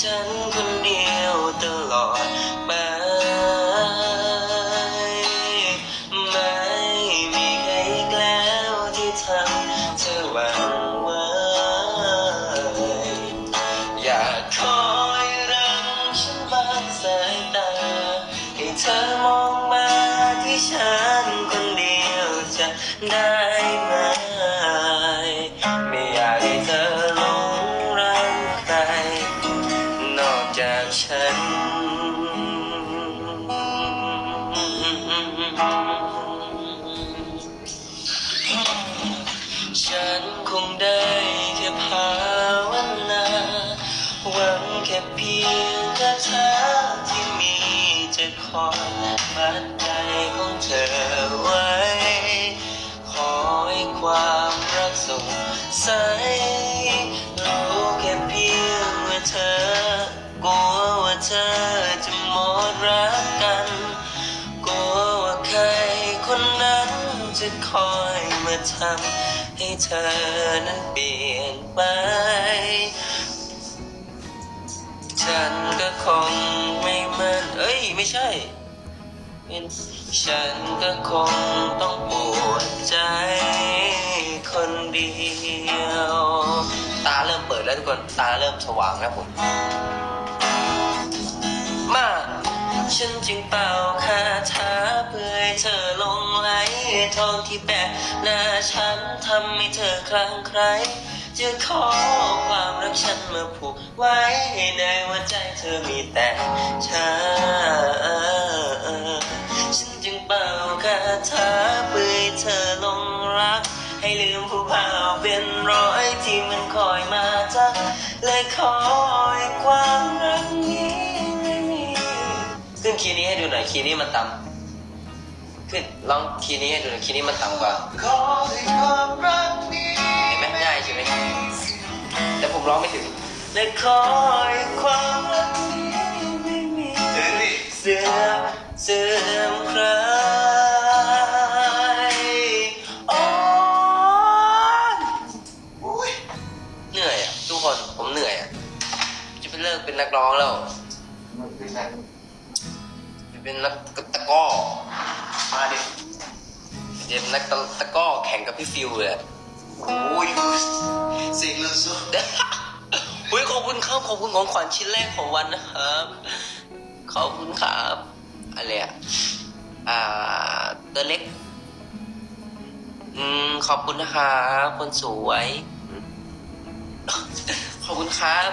ฉันคนเดียวตลอดไป ไม่มีใครแล้วที่ทำเธอหวั่นไหวอยากคอยรังฉันบางสายตา ให้เธอมองมาที่ฉันคนเดียวจะได้ ฉันคงได้แค่ภาวนาหวังแค่เพียงคาถาที่มีจะคอยมัดใจของเธอไว้ ขอให้ความรักสดใสรู้ เธอจะหมดรักกัน กลัวว่าใครคนนั้นจะคอยมาทำให้เธอนั้นเปลี่ยนไป ฉันก็คงไม่มันเอ้ยไม่ใช่ ฉันก็คงต้องปวดใจคนเดียว ตาเริ่มเปิดแล้วทุกคน ตาเริ่มสว่างแล้วผม ฉันจึงเป่าคาถาเพื่อให้เธอลงไหลทองที่แปะหน้าฉันทำให้เธอคลั่งไคล้จะขอความรักฉันมาผูกไว้ในหัวใจเธอมีแต่ฉันฉันจึงเป่าคาถาเพื่อให้เธอลงรัก ให้ลืมผู้พาเป็นร้อยที่มันคอยมาจากเลยคอ ขึ้นคีย์นี้ให้ดูหน่อยคีย์นี้มันต่ำขึ้นลองคีย์นี้ให้ดูหน่อยคีย์นี้มันต่ำกว่าขอให้ความรักนี้เห็นไหมง่ายใช่ไหมแต่ผมร้องไม่ถึงและคอยความรักนี้ไม่มีเสื่อมเสื่อมคลายโอ้ยอุ้ยเหนื่อยอะทุกคนผมเหนื่อยอะจะไปเลิกเป็นนักร้องแล้ว จะเป็นนักตะกร้อมาดิจะเป็นนักตะกร้อแข่งกับพี่ฟิวเลยอะโอ้ยเสิงเลยสุดอุ้ยขอบคุณครับขอบคุณของขวัญชิ้นแรกของวันนะครับ ขอบคุณครับอะไรอะอ่าตัวเล็ก อืมขอบคุณนะครับคนสวย ขอบคุณครับ